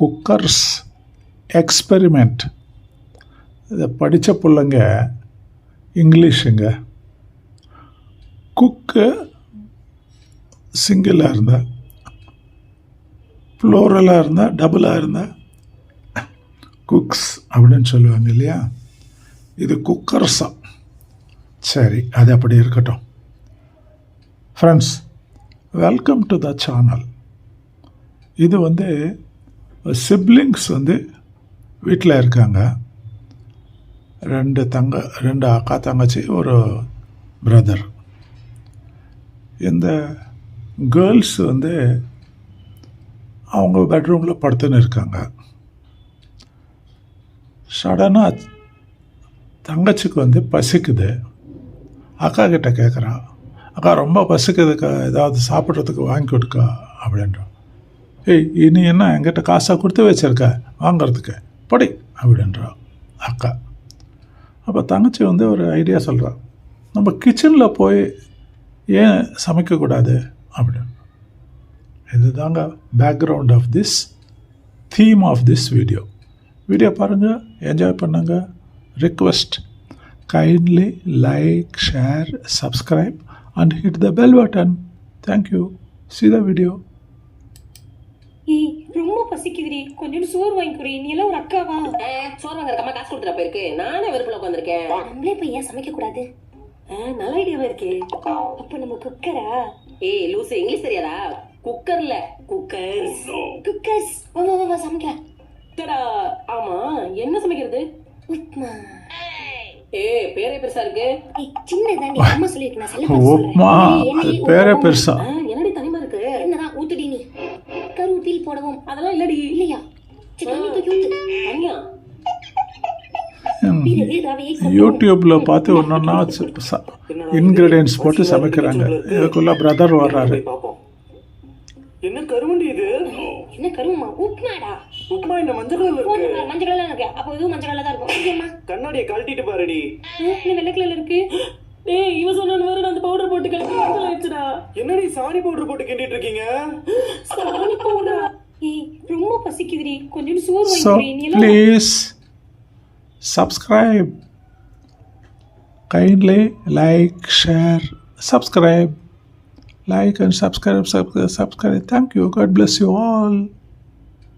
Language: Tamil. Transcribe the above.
Cookers experiment. இதை படித்த பிள்ளைங்க இங்கிலீஷுங்க. குக்கு சிங்கிளாக இருந்தால் ப்ளோரலாக இருந்தால் டபுளாக இருந்தால் குக்ஸ் அப்படின்னு சொல்லுவாங்க இல்லையா? இது குக்கர்ஸா. சரி அது அப்படி இருக்கட்டும். Friends welcome to the channel இது வந்து சிப்ளிங்ஸ் வந்து வீட்டில் இருக்காங்க. ரெண்டு தங்க ரெண்டு அக்கா தங்கச்சி ஒரு பிரதர் இந்த கேர்ள்ஸ் வந்து அவங்க பெட்ரூமில் படுத்துன்னு இருக்காங்க. சடனாக தங்கச்சிக்கு வந்து பசிக்குது. அக்கா கிட்ட கேட்குறான் அக்கா ரொம்ப பசிக்குதுக்கா ஏதாவது சாப்பிட்றதுக்கு வாங்கி கொடுக்கா அப்படின்றோம் ஏய் இனி என்ன என்கிட்ட காசாக கொடுத்து வச்சிருக்க? வாங்குறதுக்கு. படி அப்படின்றா அக்கா. அப்போ தங்கச்சி வந்து ஒரு ஐடியா சொல்கிறான் நம்ம கிச்சனில் போய் ஏன் சமைக்கக்கூடாது அப்படின்னு இதுதாங்க background of this theme of this video video பாருங்கள் என்ஜாய் பண்ணுங்க. Request kindly like share subscribe and hit the bell button thank you see the video ஏய் ரொம்ப பசிக்குதுடி. கொஞ்சோண்டு சோறு வாங்கி கொடு. நீ எல்லாம் ஒரு அக்காவா? சோறு வாங்குற அம்மா காசு கொடுத்துட போயிருக்கு. நானே வெறுப்புல உட்காந்துருக்கேன் நம்மளே போய் ஏன் சமைக்க கூடாது? நல்ல ஐடியாவா இருக்கே. அப்ப நம்ம குக்கரா? ஏய் லூசு இங்கிலீஷ் தெரியாதா? குக்கர்ல. குக்கர். குக்கர்ஸ். வா வா, சமைக்கலாம். டடா ஆமா என்ன சமைக்கிறது? உப்மா. ஏய் பேரே பெருசா இருக்கு. ஏய் சின்னதாண்டி அம்மா சொல்லிருக்கு நான் செல்ல உப்மா. பேரே உப்மா. பெருசா. கருவேப்பில் போடவும். அதெல்லாம் இல்லடி. இல்லையா? யூடியூப்பில் பார்த்து ஒன்றா இன்க்ரீடியன்ஸ் போட்டு சமைக்கிறாங்க. இதுக்குள்ள பிரதர் வர்றாரு. பாப்போம் என்ன கருவண்டி இது? என்ன கருவமா உப்மாடா உப்புமா இந்த மஞ்சள் கலர்ல இருக்கு. மஞ்சள் கலர்ல இருக்கு. அப்போ இதுவும் மஞ்சள் கலர்ல தான் இருக்கும். கண்ணாடியை கழட்டிட்டு பாருடி. இன்னும் வெள்ளை கலர்ல இருக்கு. ஏய் இவ சொன்ன வேற நான் அந்த பவுடர் போட்டு கலக்கி மஞ்சள் ஆயிடுச்சுடா என்னடி சாணி பவுடர் போட்டு கிண்டிட்டு இருக்கீங்க சாணி பவுடரா ஏய் ரொம்ப பசிக்குதுடி கொஞ்சோண்டு சோறு வாங்கி நீ எல்லாம் please subscribe. Kindly like, share, subscribe. Like and subscribe, subscribe, subscribe. Thank you. God bless you all.